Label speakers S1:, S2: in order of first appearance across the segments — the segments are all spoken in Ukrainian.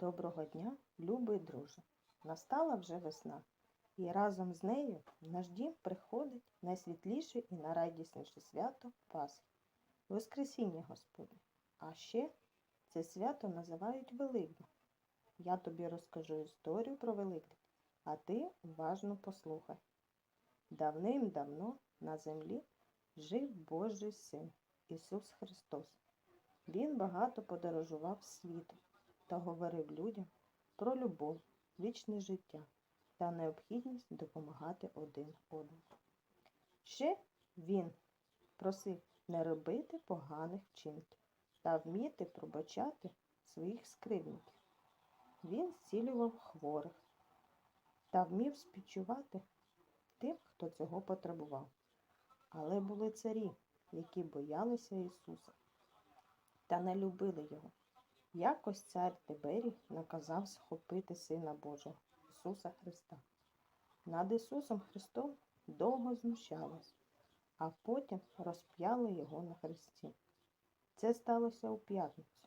S1: Доброго дня, любий друже. Настала вже весна, і разом з нею в наш дім приходить найсвітліше і найрадісніше свято Пасхи, Воскресіння Господне. А ще це свято називають Великдень. Я тобі розкажу історію про Великдень, а ти уважно послухай. Давним-давно на землі жив Божий син Ісус Христос. Він багато подорожував світом та говорив людям про любов, вічне життя та необхідність допомагати один одному. Ще він просив не робити поганих вчинків та вміти пробачати своїх скривників. Він зцілював хворих та вмів співчувати тим, хто цього потребував. Але були царі, які боялися Ісуса та не любили його. Якось цар Тиберій наказав схопити Сина Божого, Ісуса Христа. Над Ісусом Христом довго знущались, а потім розп'яли Його на хресті. Це сталося у п'ятницю.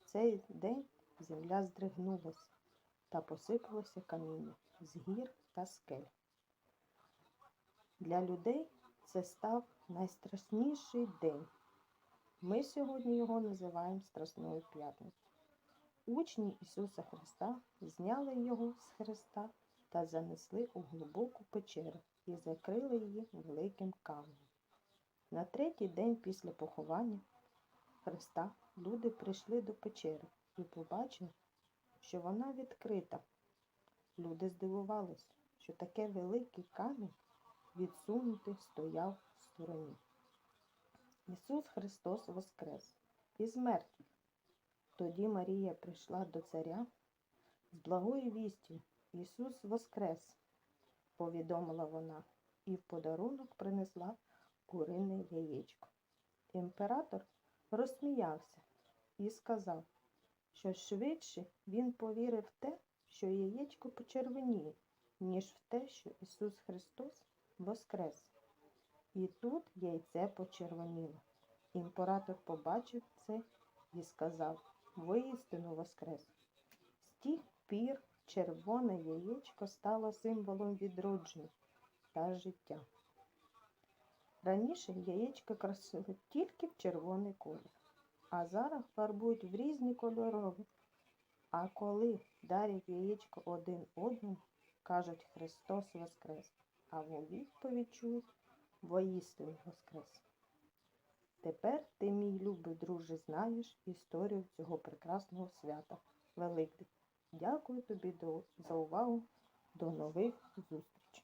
S1: В цей день земля здригнулася та посипалося каміння з гір та скель. Для людей це став найстрашніший день. Ми сьогодні його називаємо Страсною п'ятницею. Учні Ісуса Христа зняли його з Христа та занесли у глибоку печеру і закрили її великим каменем. На третій день після поховання Христа люди прийшли до печери і побачили, що вона відкрита. Люди здивувалися, що таке великий камінь відсунутий стояв в стороні. Ісус Христос воскрес із мертвих. Тоді Марія прийшла до царя з благою вістю. Ісус воскрес, повідомила вона, і в подарунок принесла курине яєчко. Імператор розсміявся і сказав, що швидше він повірив в те, що яєчко почервоніє, ніж в те, що Ісус Христос воскрес. І тут яйце почервоніло. Імператор побачив це і сказав воістину воскрес. З тих пір червоне яєчко стало символом відродження та життя. Раніше яєчко красили тільки в червоний колір, а зараз фарбують в різні кольорові. А коли дарять яєчко один одному, кажуть Христос Воскрес, а в відповідь чують воістину Воскрес. Тепер ти, мій любий друже, знаєш історію цього прекрасного свята Великдень. Дякую тобі за увагу. До нових зустрічей.